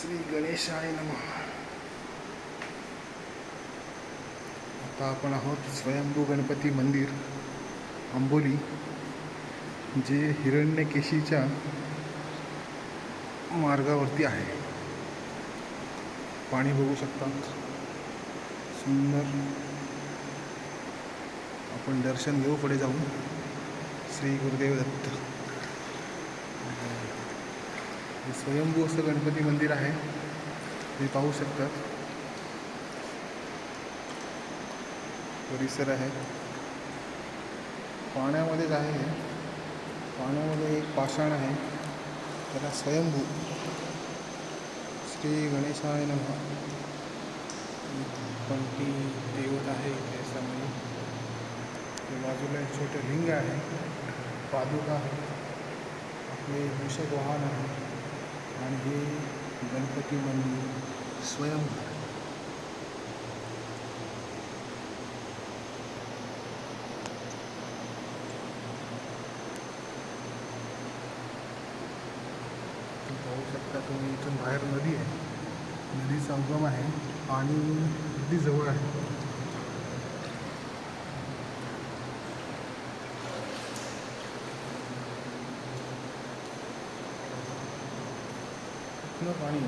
श्री गणेशाय नमः. आता आपण आहोत स्वयंभू गणपती मंदिर आंबोली जे हिरण्यकेशीच्या मार्गावरती आहे. पाणी बघू शकता. सुंदर. आपण दर्शन घेऊ पुढे जाऊन. श्री गुरुदेव दत्त. हे स्वयंभू असं गणपती मंदिर आहे. हे पाहू शकतात. परिसर आहे. पाण्यामध्येच आहे हे पाण्यामध्ये एक पाषाण आहे. त्याला स्वयंभू. श्री गणेशाय नमः. पंटी देवत आहे त्याच्यामुळे ते बाजूला एक छोटं लिंग आहे. पादुका. आहे आपले मूषक वाहन आहे. आणि गणपती मंदिर आहे. इथून पाहू शकता तुम्ही इथून बाहेर नदी आहे. नदीचा उगम आहे. पाणी अगदी जवळ आहे. इथनं पाणी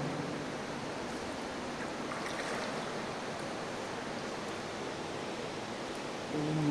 ओम